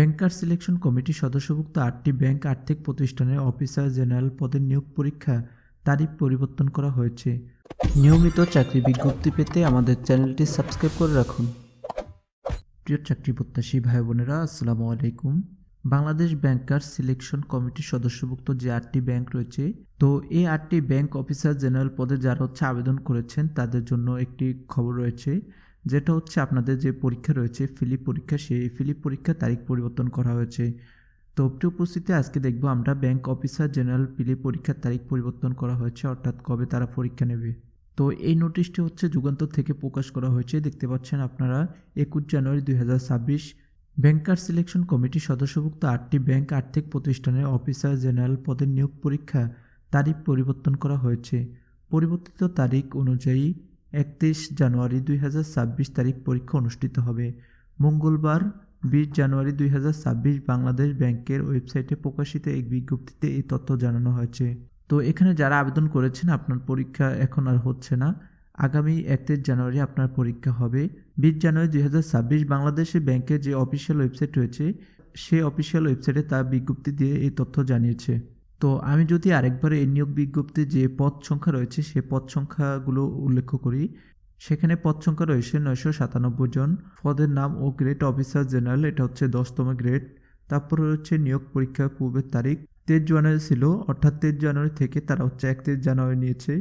ব্যাংকার selection committee সদস্যভুক্ত আটটি bank আর্থিক প্রতিষ্ঠানের অফিসার জেনারেল পদের নিয়োগ পরীক্ষা তারিখ পরিবর্তন করা হয়েছে। নিয়মিত চাকরি বিজ্ঞপ্তি পেতে আমাদের চ্যানেলটি সাবস্ক্রাইব করে রাখুন। প্রিয় চাকরি প্রত্যাশী ভাই বোনেরা, আসসালামু আলাইকুম। বাংলাদেশ ব্যাংকার সিলেকশন কমিটির সদস্যভুক্ত যে আটটি ব্যাংক রয়েছে, তো এই আটটি ব্যাংক অফিসার জেনারেল পদে যারা হচ্ছে আবেদন করেছেন, তাদের জন্য একটি খবর রয়েছে। যেটা হচ্ছে আপনাদের যে পরীক্ষা রয়েছে, ফিলিপ পরীক্ষা, সেই ফিলিপ পরীক্ষার তারিখ পরিবর্তন করা হয়েছে। তো উপস্থিতি আজকে দেখব আমরা ব্যাংক অফিসার জেনারেল ফিলিপ পরীক্ষার তারিখ পরিবর্তন করা হয়েছে, অর্থাৎ কবে তারা পরীক্ষা নেবে। তো এই নোটিশটি হচ্ছে যুগান্তর থেকে প্রকাশ করা হয়েছে। দেখতে পাচ্ছেন আপনারা, একুশ জানুয়ারি দুই হাজার ছাব্বিশ ব্যাংকার সিলেকশন কমিটির সদস্যভুক্ত আটটি ব্যাংক আর্থিক প্রতিষ্ঠানের অফিসার জেনারেল পদের নিয়োগ পরীক্ষা তারিখ পরিবর্তন করা হয়েছে। পরিবর্তিত তারিখ অনুযায়ী একত্রিশ জানুয়ারি দুই হাজার ছাব্বিশ তারিখ পরীক্ষা অনুষ্ঠিত হবে। মঙ্গলবার, বিশ জানুয়ারি দুই হাজার ছাব্বিশ বাংলাদেশ ব্যাংকের ওয়েবসাইটে প্রকাশিত এক বিজ্ঞপ্তিতে এই তথ্য জানানো হয়েছে। তো এখানে যারা আবেদন করেছেন, আপনার পরীক্ষা এখন আর হচ্ছে না। আগামী একত্রিশ জানুয়ারি আপনার পরীক্ষা হবে। বিশ জানুয়ারি দুই হাজার ছাব্বিশ বাংলাদেশে ব্যাংকের যে অফিসিয়াল ওয়েবসাইট রয়েছে, সেই অফিসিয়াল ওয়েবসাইটে তার বিজ্ঞপ্তি দিয়ে এই তথ্য জানিয়েছে। তো আমি যদি আরেকবার এই নিয়োগ বিজ্ঞপ্তি যে পদ সংখ্যা রয়েছে, সে পদ সংখ্যাগুলো উল্লেখ করি। সেখানে পদ সংখ্যা রয়েছে নয়শো সাতানব্বই জন। পদের নাম ও গ্রেড অফিসার জেনারেল, এটা হচ্ছে দশতম গ্রেড। তারপরে হচ্ছে নিয়োগ পরীক্ষার পূর্বের তারিখ। তেইশ জানুয়ারি ছিল, অর্থাৎ তেইশ জানুয়ারি থেকে তারা হচ্ছে একত্রিশ জানুয়ারি নিয়েছে।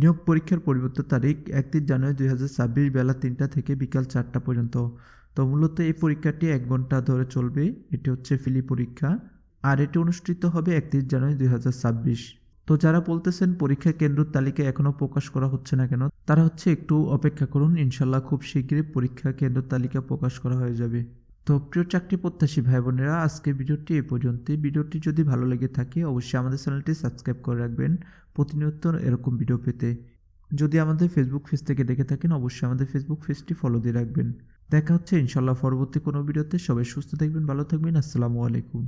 নিয়োগ পরীক্ষার পরিবর্তিত তারিখ একত্রিশ জানুয়ারি দুই হাজার ছাব্বিশ বেলা তিনটা থেকে বিকাল চারটা পর্যন্ত। তো মূলত এই পরীক্ষাটি এক ঘণ্টা ধরে চলবে, এটি হচ্ছে ফিলি পরীক্ষা। আর এটি অনুষ্ঠিত হবে একত্রিশ জানুয়ারি দুই হাজার ছাব্বিশ। তো যারা বলতেছেন পরীক্ষা কেন্দ্রের তালিকা এখনও প্রকাশ করা হচ্ছে না কেন, তারা হচ্ছে একটু অপেক্ষা করুন, ইনশাল্লাহ খুব শীঘ্রই পরীক্ষা কেন্দ্রের তালিকা প্রকাশ করা হয়ে যাবে। তো প্রিয় চাকরি প্রত্যাশী ভাই বোনেরা আজকে ভিডিওটি এ পর্যন্ত ভিডিওটি যদি ভালো লেগে থাকে, অবশ্যই আমাদের চ্যানেলটি সাবস্ক্রাইব করে রাখবেন প্রতিনিয়ত এরকম ভিডিও পেতে। যদি আমাদের ফেসবুক পেজ থেকে দেখে থাকেন, অবশ্যই আমাদের ফেসবুক পেজটি ফলো দিয়ে রাখবেন। দেখা হচ্ছে ইনশাল্লাহ পরবর্তী কোনো ভিডিওতে। সবাই সুস্থ থাকবেন, ভালো থাকবেন। আসসালামু আলাইকুম।